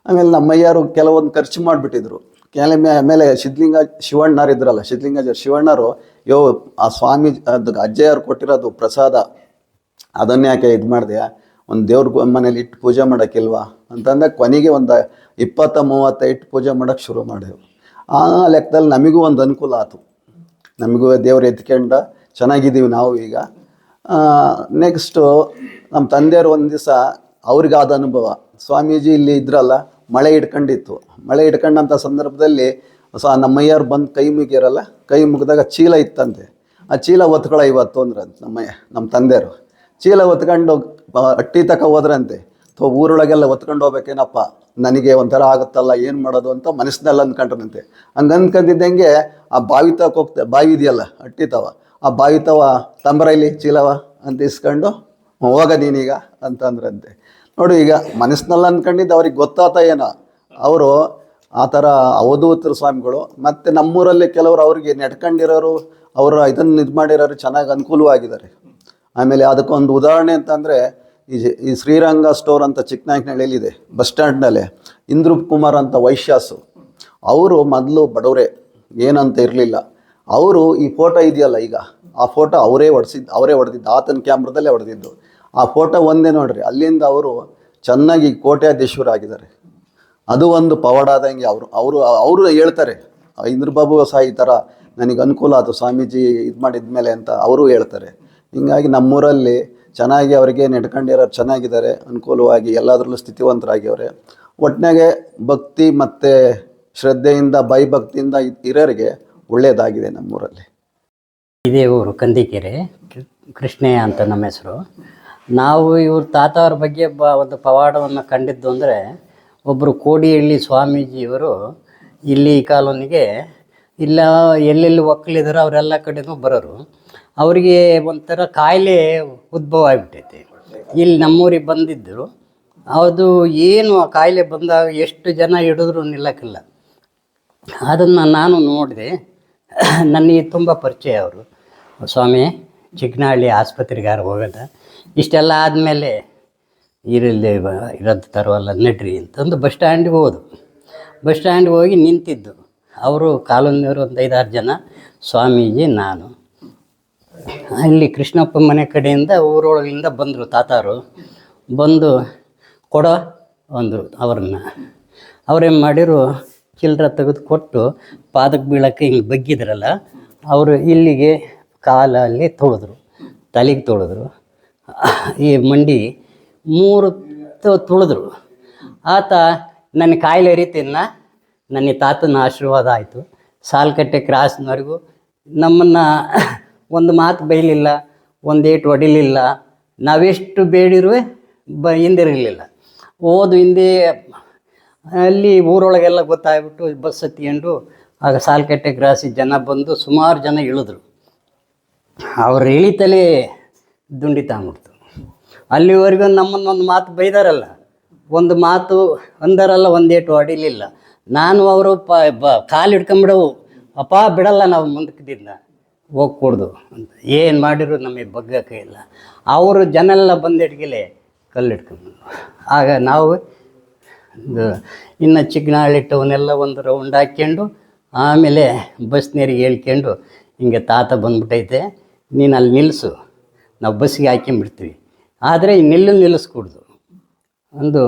ಆಮೇಲೆ ನಮ್ಮಯ್ಯರು ಕೆಲವೊಂದು ಖರ್ಚು ಮಾಡಿಬಿಟ್ಟಿದ್ರು. ಕೆಲ ಮೇಲೆ ಸಿದ್ಧಲಿಂಗ ಶಿವಣ್ಣರು ಇದ್ರಲ್ಲ ಸಿದ್ಧಲಿಂಗ ಶಿವಣ್ಣರು, ಯೋ, ಆ ಸ್ವಾಮಿ, ಅದು ಅಜ್ಜೆಯವ್ರು ಕೊಟ್ಟಿರೋದು ಪ್ರಸಾದ, ಅದನ್ನ ಯಾಕೆ ಇದು ಮಾಡಿದೆ? ಒಂದು ದೇವ್ರ ಮನೇಲಿ ಇಟ್ಟು ಪೂಜೆ ಮಾಡೋಕ್ಕಿಲ್ವಾ? ಅಂತಂದಾಗ ಕೊನೆಗೆ ಒಂದು ಇಪ್ಪತ್ತ ಮೂವತ್ತ ಇಟ್ಟು ಪೂಜೆ ಮಾಡೋಕ್ಕೆ ಶುರು ಮಾಡಿದೆವು. ಆ ಲೆಕ್ಕದಲ್ಲಿ ನಮಗೂ ಒಂದು ಅನುಕೂಲ ಆಯ್ತು ನಮಗೂ ದೇವ್ರು ಎತ್ಕೊಂಡ ಚೆನ್ನಾಗಿದ್ದೀವಿ ನಾವು ಈಗ. ನೆಕ್ಸ್ಟು ನಮ್ಮ ತಂದೆಯವರು ಒಂದು ದಿವಸ ಅವ್ರಿಗಾದ ಅನುಭವ. ಸ್ವಾಮೀಜಿ ಇಲ್ಲಿ ಇದ್ರಲ್ಲ ಮಳೆ ಹಿಡ್ಕೊಂಡಿತ್ತು. ಮಳೆ ಹಿಡ್ಕೊಂಡಂಥ ಸಂದರ್ಭದಲ್ಲಿ ಸೊ ನಮ್ಮಯ್ಯವ್ರು ಬಂದು ಕೈ ಮುಗಿಯರಲ್ಲ, ಕೈ ಮುಗಿದಾಗ ಚೀಲ ಇತ್ತಂತೆ. ಆ ಚೀಲ ಒತ್ಕೊಳ ಇವತ್ತು ಅಂದ್ರಂತೆ ನಮ್ಮಯ್ಯ, ನಮ್ಮ ತಂದೆಯವರು ಚೀಲ ಒತ್ಕೊಂಡು ಅಟ್ಟಿ ತಕ ಹೋದ್ರಂತೆ. ಅಥವಾ ಊರೊಳಗೆಲ್ಲ ಒತ್ಕೊಂಡು ಹೋಗ್ಬೇಕೇನಪ್ಪ? ನನಗೆ ಒಂಥರ ಆಗುತ್ತಲ್ಲ, ಏನು ಮಾಡೋದು ಅಂತ ಮನಸ್ಸಿನಲ್ಲಿ ಅಂದ್ಕೊಂಡ್ರಂತೆ. ಹಂಗೆ ಅಂದ್ಕೊಂಡಿದ್ದಂಗೆ ಆ ಬಾವಿ ತಕ ಹೋಗ್ತಾ, ಬಾವಿ ಇದೆಯಲ್ಲ, ಅಟ್ಟಿ ತವ. ಆ ಬಾವಿ ತವ ತಂಬರೈಲಿ ಚೀಲವ ಅಂತ ಇಸ್ಕೊಂಡು ಹೋಗ ನೀನೀಗ ಅಂತ ಅಂದ್ರಂತೆ ನೋಡಿ ಈಗ ಮನಸ್ಸಿನಲ್ಲಿ ಅಂದ್ಕೊಂಡಿದ್ದು ಅವ್ರಿಗೆ ಗೊತ್ತಾತ ಏನೋ. ಅವರು ಆ ಥರ ಅವಧೂತರ ಸ್ವಾಮಿಗಳು, ಮತ್ತು ನಮ್ಮೂರಲ್ಲಿ ಕೆಲವರು ಅವ್ರಿಗೆ ನೆಟ್ಕೊಂಡಿರೋರು, ಅವರು ಇದನ್ನು ಇದು ಮಾಡಿರೋರು ಚೆನ್ನಾಗಿ ಅನುಕೂಲವಾಗಿದ್ದಾರೆ. ಆಮೇಲೆ ಅದಕ್ಕೊಂದು ಉದಾಹರಣೆ ಅಂತಂದರೆ, ಈ ಈ ಶ್ರೀರಂಗ ಸ್ಟೋರ್ ಅಂತ ಚಿಕ್ಕನಾಯಕನಹಳ್ಳಿಯಲ್ಲಿದೆ, ಬಸ್ ಸ್ಟ್ಯಾಂಡ್ನಲ್ಲೇ ಇಂದ್ರೂಪ್ ಕುಮಾರ್ ಅಂತ ವೈಶ್ಯಾಸು. ಅವರು ಮೊದಲು ಬಡವರೇ, ಏನಂತ ಇರಲಿಲ್ಲ. ಅವರು ಈ ಫೋಟೋ ಇದೆಯಲ್ಲ ಈಗ, ಆ ಫೋಟೋ ಅವರೇ ಹೊಡೆಸಿದ್ದು ಅವರೇ ಹೊಡೆದಿದ್ದು, ಆತನ ಕ್ಯಾಮ್ರದಲ್ಲೇ ಹೊಡೆದಿದ್ದು. ಆ ಫೋಟೋ ಒಂದೇ ನೋಡ್ರಿ, ಅಲ್ಲಿಂದ ಅವರು ಚೆನ್ನಾಗಿ ಕೋಟ್ಯಾಧೀಶ್ವರಾಗಿದ್ದಾರೆ ಅದು ಒಂದು ಪವಾಡಾದಂಗೆ ಅವರು ಅವರು ಅವರು ಹೇಳ್ತಾರೆ ಇಂದ್ರಬಾಬು ಸಹ ಈ ಥರ ನನಗೆ ಅನುಕೂಲ ಆಯಿತು, ಸ್ವಾಮೀಜಿ ಇದು ಮಾಡಿದ ಮೇಲೆ ಅಂತ ಅವರು ಹೇಳ್ತಾರೆ. ಹಿಂಗಾಗಿ ನಮ್ಮೂರಲ್ಲಿ ಚೆನ್ನಾಗಿ ಅವರಿಗೆ ನೆಡ್ಕೊಂಡಿರೋರು ಚೆನ್ನಾಗಿದ್ದಾರೆ, ಅನುಕೂಲವಾಗಿ ಎಲ್ಲದರಲ್ಲೂ ಅವರೇ. ಒಟ್ಟಿನಾಗೆ ಭಕ್ತಿ ಮತ್ತು ಶ್ರದ್ಧೆಯಿಂದ, ಭಯಭಕ್ತಿಯಿಂದ ಇರೋರಿಗೆ ಒಳ್ಳೆಯದಾಗಿದೆ ನಮ್ಮೂರಲ್ಲಿ. ಇದೇ ಊರು ಕಂದಿಕೆರೆ, ಕೃಷ್ಣಯ್ಯ ಅಂತ ನಮ್ಮ ಹೆಸರು. ನಾವು ಇವ್ರ ತಾತವ್ರ ಬಗ್ಗೆ ಬ ಒಂದು ಪವಾಡವನ್ನು ಕಂಡಿದ್ದು ಅಂದರೆ ಒಬ್ಬರು ಕೋಡಿಹಳ್ಳಿ ಸ್ವಾಮೀಜಿಯವರು ಇಲ್ಲಿ ಕಾಲೋನಿಗೆ ಇಲ್ಲ, ಎಲ್ಲೆಲ್ಲಿ ಒಕ್ಕಲಿದಾರೋ ಅವರೆಲ್ಲ ಕಡೆನೂ ಬರೋರು. ಅವರಿಗೆ ಒಂಥರ ಕಾಯಿಲೆ ಉದ್ಭವ ಆಗಿಬಿಟ್ಟೈತಿ. ಇಲ್ಲಿ ನಮ್ಮೂರಿಗೆ ಬಂದಿದ್ದರು. ಅದು ಏನು ಆ ಕಾಯಿಲೆ ಬಂದಾಗ ಎಷ್ಟು ಜನ ಹಿಡಿದ್ರು ನಿಲ್ಲಕ್ಕಿಲ್ಲ. ಅದನ್ನು ನಾನು ನೋಡಿದೆ. ನನಗೆ ತುಂಬ ಪರಿಚಯ ಅವರು. ಸ್ವಾಮಿ ಚಿಕ್ಕನಹಳ್ಳಿ ಆಸ್ಪತ್ರೆಗಾರ ಹೋಗೋದ? ಇಷ್ಟೆಲ್ಲ ಆದಮೇಲೆ ಇರಲ್ಲಿ ಇರೋದು ತರೋಲ್ಲ ನಡ್ರಿ ಅಂತಂದು ಬಸ್ ಸ್ಟ್ಯಾಂಡಿಗೆ ಹೋದು ಬಸ್ ಸ್ಟ್ಯಾಂಡಿಗೆ ಹೋಗಿ ನಿಂತಿದ್ದು. ಅವರು ಕಾಲೋನಿಯವರು ಒಂದು ಐದಾರು ಜನ, ಸ್ವಾಮೀಜಿ, ನಾನು. ಅಲ್ಲಿ ಕೃಷ್ಣಪ್ಪ ಮನೆ ಕಡೆಯಿಂದ ಊರೊಳಗಿಂದ ಬಂದರು ತಾತಾರು. ಬಂದು ಕೊಡೋ ಅಂದರು ಅವ್ರನ್ನ. ಅವ್ರೇನು ಮಾಡಿರು ಚಿಲ್ಲರ ತೆಗೆದು ಕೊಟ್ಟು ಪಾದಕ್ಕೆ ಬೀಳಕ್ಕೆ ಹಿಂಗೆ ಬಗ್ಗಿದ್ರಲ್ಲ, ಅವರು ಇಲ್ಲಿಗೆ ಕಾಲಲ್ಲಿ ತೊಳೆದ್ರು, ತಲೆಗೆ ತೊಳೆದ್ರು. ಈ ಮಂಡಿ ಮೂರು ತುಳಿದ್ರು. ಆತ ನನ್ನ ಕಾಯಿಲೆ ರೀತಿಯನ್ನು ನನ್ನ ತಾತನ ಆಶೀರ್ವಾದ ಆಯಿತು. ಸಾಲ್ಕಟ್ಟೆ ಕ್ರಾಸ್ನವರೆಗೂ ನಮ್ಮನ್ನು ಒಂದು ಮಾತು ಬೈಲಿಲ್ಲ ಒಂದೇಟು ಹೊಡಿಲಿಲ್ಲ. ನಾವೆಷ್ಟು ಬೇಡಿರುವೆ ಬ ಹಿಂದಿರಲಿಲ್ಲ. ಓದು ಹಿಂದೆ ಅಲ್ಲಿ ಊರೊಳಗೆಲ್ಲ ಗೊತ್ತಾಗ್ಬಿಟ್ಟು ಬಸ್ ಹತ್ತಿಕೊಂಡು ಆಗ ಸಾಲ್ಕಟ್ಟೆ ಗ್ರಾಸಿ ಜನ ಬಂದು ಸುಮಾರು ಜನ ಇಳಿದ್ರು. ಅವ್ರು ಇಳಿತಲೇ ದುಂಡಿ ತಗೊಂಬಿಡ್ತು ಅಲ್ಲಿವರೆಗೂ ನಮ್ಮನ್ನು ಒಂದು ಮಾತು ಬೈದಾರಲ್ಲ. ಒಂದು ಮಾತು ಅಂದರಲ್ಲ ಒಂದೇಟು ಹೊಡಿಲಿಲ್ಲ ನಾನು ಅವರು ಪ ಬ ಕಾಲು ಹಿಡ್ಕೊಂಬಿಡವು. ಅಪ್ಪ, ಬಿಡಲ್ಲ ನಾವು ಮುಂದಕ್ಕಿದ್ದ ಹೋಗಿ ಕೊಡ್ದು ಅಂತ. ಏನು ಮಾಡಿದ್ರು ನಮಗೆ ಬಗ್ಗಕ್ಕೆ ಇಲ್ಲ. ಅವರು ಜನ ಎಲ್ಲ ಕಲ್ಲು ಹಿಡ್ಕೊಂಡು ಆಗ ನಾವು ಇನ್ನು ಚಿಕ್ಕನಾಳಿಟ್ಟವನ್ನೆಲ್ಲ ಒಂದು ರೌಂಡ್ ಹಾಕ್ಕೊಂಡು ಆಮೇಲೆ ಬಸ್ನೀರಿಗೆ ಹೇಳ್ಕೊಂಡು ಹಿಂಗೆ ತಾತ ಬಂದ್ಬಿಟ್ಟೈತೆ, ನೀನು ಅಲ್ಲಿ ನಿಲ್ಲಿಸು ನಾವು ಬಸ್ಸಿಗೆ ಹಾಕ್ಕೊಂಬಿಡ್ತೀವಿ ಆದರೆ ನಿಲ್ಲು ನಿಲ್ಲಿಸ್ಕೂಡ್ದು. ಒಂದು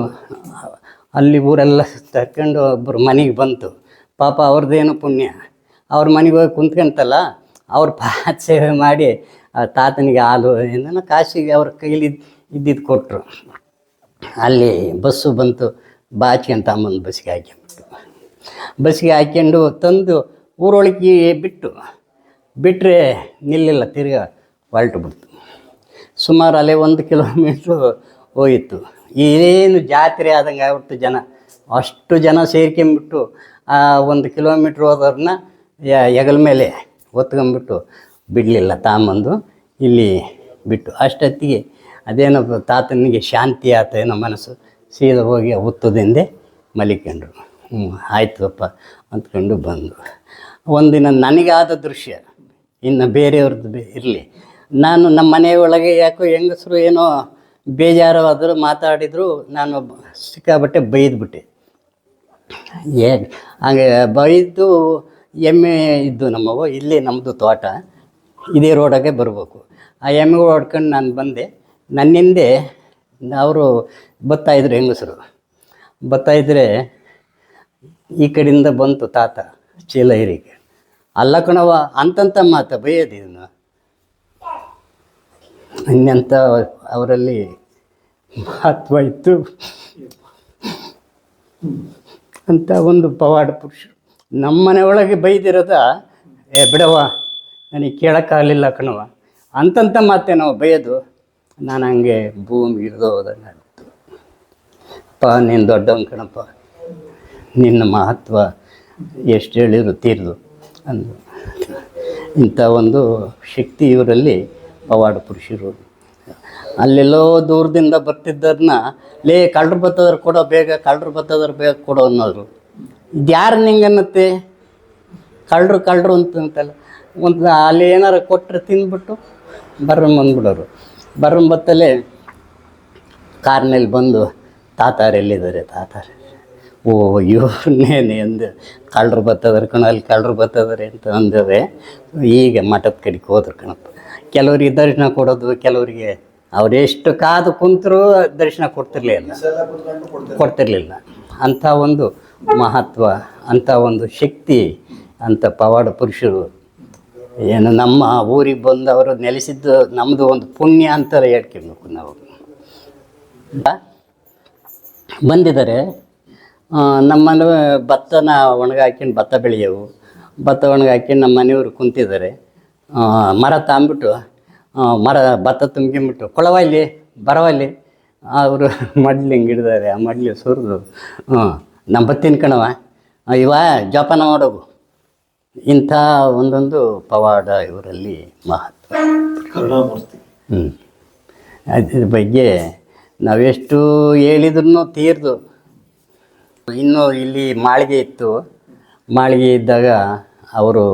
ಅಲ್ಲಿ ಊರೆಲ್ಲ ತರ್ಕೊಂಡು ಒಬ್ಬರು ಮನೆಗೆ ಬಂತು. ಪಾಪ ಅವ್ರದ್ದೇನು ಪುಣ್ಯ. ಅವ್ರ ಮನೆಗೆ ಹೋಗಿ ಕುಂತ್ಕೊಂತಲ್ಲ, ಅವ್ರ ಪಾದ *laughs* ಸೇವೆ ಮಾಡಿ ಆ ತಾತನಿಗೆ ಹಾಲು ಏನೋ ಕಾಶಿಗೆ ಅವ್ರ ಕೈಲಿ ಇದ್ದಿದ್ದು ಕೊಟ್ಟರು ಅಲ್ಲಿ ಬಸ್ಸು ಬಂತು ಬಾಚ್ಕೊಂತ ಅಮ್ಮನ ಬಸ್ಸಿಗೆ ಹಾಕ್ಯಂಬಿಟ್ಟು ಬಸ್ಸಿಗೆ ಹಾಕ್ಯಂಡು ತಂದು ಊರೊಳಗೆ ಬಿಟ್ಟು ಬಿಟ್ಟರೆ ನಿಲ್ಲಿಲ್ಲ, ತಿರ್ಗಾ ಹೊರಟು ಬಿಡ್ತು. ಸುಮಾರು ಅಲ್ಲೇ ಒಂದು ಕಿಲೋಮೀಟ್ರು ಹೋಯಿತು ಏನು ಜಾತ್ರೆ ಆದಂಗೆ ಆಗ್ಬಿಟ್ಟು ಜನ. ಅಷ್ಟು ಜನ ಸೇರ್ಕೊಂಬಿಟ್ಟು ಆ ಒಂದು ಕಿಲೋಮೀಟ್ರ್ ಹೋದವ್ರನ್ನ ಹೆಗಲ ಮೇಲೆ ಹೊತ್ಕೊಂಬಿಟ್ಟು ಬಿಡಲಿಲ್ಲ ತಾಂಬಂದು ಇಲ್ಲಿ ಬಿಟ್ಟು. ಅಷ್ಟೊತ್ತಿಗೆ ಅದೇನೋ ತಾತನಿಗೆ ಶಾಂತಿ ಆತೇನೋ ಮನಸ್ಸು ಸೀದ ಹೋಗಿ ಹುತ್ತದಿಂದೆ ಮಲಿಕೊಂಡ್ರು. ಹ್ಞೂ ಆಯ್ತಪ್ಪ ಅಂದ್ಕೊಂಡು ಬಂದರು ಒಂದಿನ ನನಗಾದ ದೃಶ್ಯ. ಇನ್ನು ಬೇರೆಯವ್ರದ್ದು ಇರಲಿ. ನಾನು ನಮ್ಮ ಮನೆಯೊಳಗೆ ಯಾಕೋ ಹೆಂಗಸರು ಏನೋ ಬೇಜಾರು ಆದರೂ ಮಾತಾಡಿದ್ರು, ನಾನು ಸಿಕ್ಕಾಬಟ್ಟೆ ಬೈದ್ಬಿಟ್ಟೆ. ಏ, ಹಾಗೆ ಬೈದು ಎಮ್ಮೆ ಇದ್ದು ನಮ್ಮವು ಇಲ್ಲಿ ನಮ್ಮದು ತೋಟ, ಇದೇ ರೋಡಾಗೆ ಬರಬೇಕು. ಆ ಎಮ್ಮೆ ಹೊಡ್ಕೊಂಡು ನಾನು ಬಂದೆ. ನನ್ನಿಂದೆ ಅವರು ಬತ್ತಾಯಿದ್ರು ಹೆಂಗಸರು. ಬತ್ತಾಯಿದ್ರೆ ಈ ಕಡೆಯಿಂದ ಬಂತು ತಾತ ಚೀಲ ಹಿರಿಗೆ ಅಲ್ಲ ಕಣವ ಅಂತಂತ ಮಾತ ಬೈಯೋದು ಇದನ್ನು. ಇನ್ನೆಂಥ ಅವರಲ್ಲಿ ಮಹತ್ವ ಇತ್ತು. ಅಂತ ಒಂದು ಪವಾಡ ಪುರುಷರು. ನಮ್ಮ ಮನೆ ಒಳಗೆ ಬೈದಿರೋದ, ಏ ಬಿಡವ ನನಗೆ ಕೇಳೋಕ್ಕಾಗಲಿಲ್ಲ ಕಣವ ಅಂತಂತ ಮಾತೆ ನಾವು ಬೈಯೋದು, ನಾನು ಹಂಗೆ ಭೂಮಿ ಹಿಡಿದು ಹೋದಂಗೆ ಪಾ ಅಪ್ಪ, ನೀನು ದೊಡ್ಡವನ್ ಕಣಪ್ಪ. ನಿನ್ನ ಮಹತ್ವ ಎಷ್ಟು ಹೇಳಿದ್ರು ತೀರ್ದು. ಅಂದು ಇಂಥ ಒಂದು ಶಕ್ತಿ ಇವರಲ್ಲಿ ಪವಾಡ ಪುರುಷರು. ಅಲ್ಲೆಲ್ಲೋ ದೂರದಿಂದ ಬರ್ತಿದ್ದರ್ನ ಲೇ, ಕಳ್ಳರು ಬತ್ತದ್ರ ಕೊಡೋ ಬೇಗ, ಕಳ್ಳರು ಬತ್ತದ್ರ ಬೇಗ ಕೊಡೋ ಅನ್ನೋರು ಇದ್ಯಾರು ನಿಂಗನ್ನತ್ತೆ ಕಳ್ಳರು ಕಳ್ಳರು ಅಂತಂತಲ್ಲ. ಒಂದು ಅಲ್ಲಿ ಏನಾರು ಕೊಟ್ಟರೆ ತಿಂದ್ಬಿಟ್ಟು ಬಂದ್ಬಿಡೋರು. ಬತ್ತಲೇ ಕಾರ್ನಲ್ಲಿ ಬಂದು ತಾತಾರೆಲ್ಲಿದ್ದಾರೆ ತಾತಾರೆ? ಓ ಇವ್ರನ್ನೇನೆ ಅಂದು, ಕಳ್ಳರು ಬತ್ತದ್ರ ಕಣ, ಅಲ್ಲಿ ಕಳ್ಳರು ಬತ್ತದ್ರೆ ಅಂತ ಅಂದರೆ ಈಗ ಮಠದ ಕಡೆಗೆ ಹೋದ್ರು ಕಣಪ್ಪ. ಕೆಲವರಿಗೆ ದರ್ಶನ ಕೊಡೋದು ಕೆಲವರಿಗೆ ಅವರೆಷ್ಟು ಕಾದು ಕುಂತರೂ ದರ್ಶನ ಕೊಡ್ತಿರ್ಲಿಲ್ಲ. ಕೊಡ್ತಿರ್ಲಿಲ್ಲ. ಅಂಥ ಒಂದು ಮಹತ್ವ ಅಂಥ ಒಂದು ಶಕ್ತಿ ಅಂಥ ಪವಾಡ ಪುರುಷರು. ಏನು ನಮ್ಮ ಊರಿಗೆ ಬಂದು ಅವರು ನೆಲೆಸಿದ್ದು ನಮ್ಮದು ಒಂದು ಪುಣ್ಯ ಅಂತ ಹೇಳ್ಕೊಬೇಕು ನಾವು. ಬಂದಿದ್ದಾರೆ. ನಮ್ಮನೆ ನಮ್ಮ ಮನೆ ಭತ್ತನ ಒಣಗಾಕಿಂಡು ಭತ್ತ ಬೆಳೆಯವು. ಭತ್ತ ಒಣಗಿ ನಮ್ಮ ಮನೆಯವರು ಕುಂತಿದ್ದಾರೆ. ಮರ ತಾಂಬಿಟ್ಟು ಮರ ಭತ್ತ ತುಂಬ್ಕೊಂಬಿಟ್ಟು ಕೊಳವಲ್ಲಿ ಬರವಲ್ಲಿ ಅವರು *laughs* ಮಡ್ಲಿ ಹಿಂಗೆ ಹಿಡಿದಾರೆ ಆ ಮಡ್ಲಿ ಸುರಿದು. ಹ್ಞೂ ನಮ್ಮ ಬತ್ತಿನ ಕಣವ ಇವ ಜೋಪಾನ ಮಾಡೋಗು. ಇಂಥ ಒಂದೊಂದು ಪವಾಡ ಇವರಲ್ಲಿ ಮಹತ್ವ. ಹ್ಞೂ. ಅದ್ರ ಬಗ್ಗೆ ನಾವೆಷ್ಟು ಹೇಳಿದ್ರು ತೀರ್ದು. ಇನ್ನು ಇಲ್ಲಿ ಮಾಳಿಗೆ ಇತ್ತು. ಮಾಳಿಗೆ ಇದ್ದಾಗ ಅವರು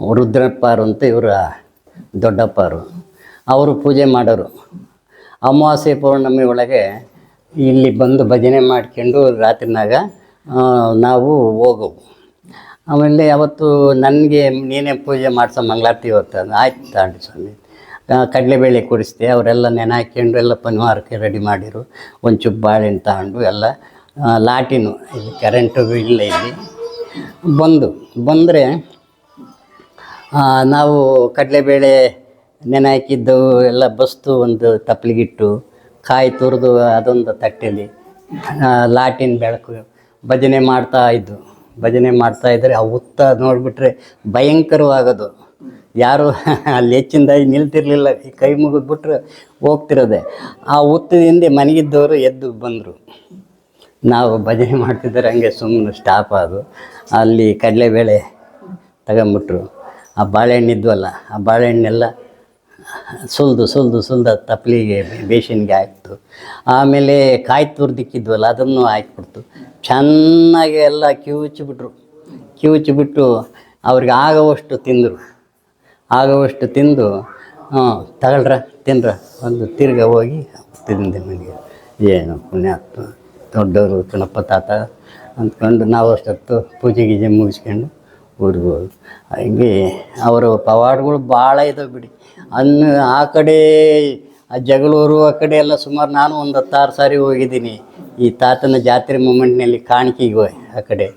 ರುದ್ರಪ್ಪರು ಅಂತ ಇವರ ದೊಡ್ಡಪ್ಪರು. ಅವರು ಪೂಜೆ ಮಾಡೋರು. ಅಮಾವಾಸ್ಯೆ ಪೌರ್ಣಮಿ ಒಳಗೆ ಇಲ್ಲಿ ಬಂದು ಭಜನೆ ಮಾಡ್ಕೊಂಡು ರಾತ್ರಿನಾಗ ನಾವು ಹೋಗವು ಆಮೇಲೆ ಅವತ್ತು ನನಗೆ ನೀನೇ ಪೂಜೆ ಮಾಡಿಸೋ ಮಂಗಳಾರತಿ ಇವತ್ತು. ಆಯ್ತು ತಾಂಡಿ ಸ್ವಾಮಿ. ಕಡಲೆಬೇಳೆ ಕುಡಿಸ್ದೆ ಅವರೆಲ್ಲ ನೆನೆ ಹಾಕ್ಯಂಡು ಎಲ್ಲ ಪನಿವಾರಕ್ಕೆ ರೆಡಿ ಮಾಡಿರು. ಚುಪ್ಪ ಬಾಳೆಹಣ್ಣು ತಗೊಂಡು ಎಲ್ಲ ಲಾಟಿನು. ಇಲ್ಲಿ ಕರೆಂಟು ಇಲ್ಲ ಇಲ್ಲಿ. ಬಂದು, ಬಂದರೆ ನಾವು ಕಡಲೆಬೇಳೆ ನೆನೆ ಹಾಕಿದ್ದು, ಎಲ್ಲ ಬಸ್ತು ಒಂದು ತಪ್ಪಲಿಗಿಟ್ಟು ಕಾಯಿ ತುರಿದು ಅದೊಂದು ತಟ್ಟೆಯಲ್ಲಿ ಲಾಟಿನ ಬೆಳಕು ಭಜನೆ ಮಾಡ್ತಾ ಇದ್ದು. ಭಜನೆ ಮಾಡ್ತಾ ಇದ್ದರೆ ಆ ಹುತ್ತ ನೋಡಿಬಿಟ್ರೆ ಭಯಂಕರವಾಗೋದು ಯಾರು ಅಲ್ಲಿ ಹೆಚ್ಚಿನದಾಗಿ ನಿಲ್ತಿರ್ಲಿಲ್ಲ ಕೈ ಮುಗಿದ್ಬಿಟ್ರೆ ಹೋಗ್ತಿರೋದೆ. ಆ ಹುತ್ತದಿಂದ ಮನೆಗಿದ್ದವರು ಎದ್ದು ಬಂದರು. ನಾವು ಭಜನೆ ಮಾಡ್ತಿದ್ದಾರೆ ಹಂಗೆ ಸುಮ್ಮನೆ ಸ್ಟಾಪ್ ಅದು ಅಲ್ಲಿ ಕಡಲೆಬೇಳೆ ತಗೊಂಬಿಟ್ರು. ಆ ಬಾಳೆಹಣ್ಣು ಇದ್ವಲ್ಲ, ಆ ಬಾಳೆಹಣ್ಣೆಲ್ಲ ಸುಲಿದು ಸುಲಿದು ಸುಲಿದು ತಪ್ಲಿಗೆ ಬೇಷನ್ಗೆ ಹಾಕ್ತು. ಆಮೇಲೆ ಕಾಯಿ ತುರ್ದಿಕ್ಕಿದ್ವಲ್ಲ, ಅದನ್ನು ಹಾಕ್ಬಿಡ್ತು. ಚೆನ್ನಾಗಿ ಎಲ್ಲ ಕಿವುಚಿಬಿಟ್ರು. ಕಿವುಚಿಬಿಟ್ಟು ಅವ್ರಿಗೆ ಆಗುವಷ್ಟು ತಿಂದರು. ಆಗುವಷ್ಟು ತಿಂದು, ಹ್ಞೂ, ತಗೊಳ್ರ, ತಿನ್ರ. ಒಂದು ತಿರ್ಗ ಹೋಗಿ ತಿಂದೆ ಮನೆಗೆ. ಏನು ಪುಣ್ಯ ದೊಡ್ಡವರು ಕಣಪ್ಪ ತಾತ ಅಂದ್ಕೊಂಡು ನಾವು ಅಷ್ಟೊತ್ತು ಪೂಜೆ ಗೀಜೆ ಮುಗಿಸ್ಕೊಂಡು ಊರಿಗೆ ಹೋಗಿ ಅವರ ಪವಾಡಗಳು ಭಾಳ ಇದಾವೆ ಬಿಡಿ. ಅನ್ನು ಆ ಕಡೆ, ಆ ಜಗಳೂರು ಆ ಕಡೆ ಎಲ್ಲ ಸುಮಾರು ನಾನು ಒಂದು ಹತ್ತಾರು ಸಾರಿ ಹೋಗಿದ್ದೀನಿ. ಈ ತಾತನ ಜಾತ್ರೆ ಮೂಮೆಂಟ್ನಲ್ಲಿ ಕಾಣಿಕೆಗೆ ಆ ಕಡೆ.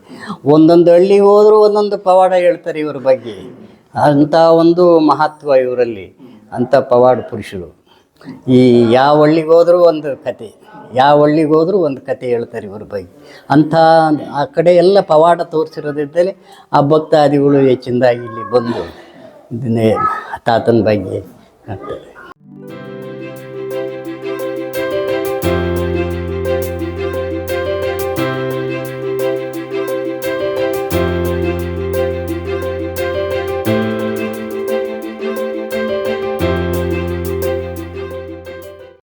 ಒಂದೊಂದು ಹಳ್ಳಿಗೆ ಹೋದರೂ ಒಂದೊಂದು ಪವಾಡ ಹೇಳ್ತಾರೆ ಇವ್ರ ಬಗ್ಗೆ. ಅಂಥ ಒಂದು ಮಹತ್ವ ಇವರಲ್ಲಿ. ಅಂಥ ಪವಾಡ ಪುರುಷರು. ಈ ಯಾವ ಹಳ್ಳಿಗೆ ಹೋದರೂ ಒಂದು ಕತೆ, ಯಾವ ಹಳ್ಳಿಗೆ ಹೋದರೂ ಒಂದು ಕತೆ ಹೇಳ್ತಾರೆ ಇವ್ರ ಬಗ್ಗೆ. ಅಂಥ ಆ ಕಡೆ ಎಲ್ಲ ಪವಾಡ ತೋರಿಸಿರೋದಿದ್ದಲ್ಲಿ ಆ ಭಕ್ತಾದಿಗಳು ಹೆಚ್ಚಿನದಾಗಿ ಇಲ್ಲಿ ಬಂದು ತಾತನ ಬಗ್ಗೆ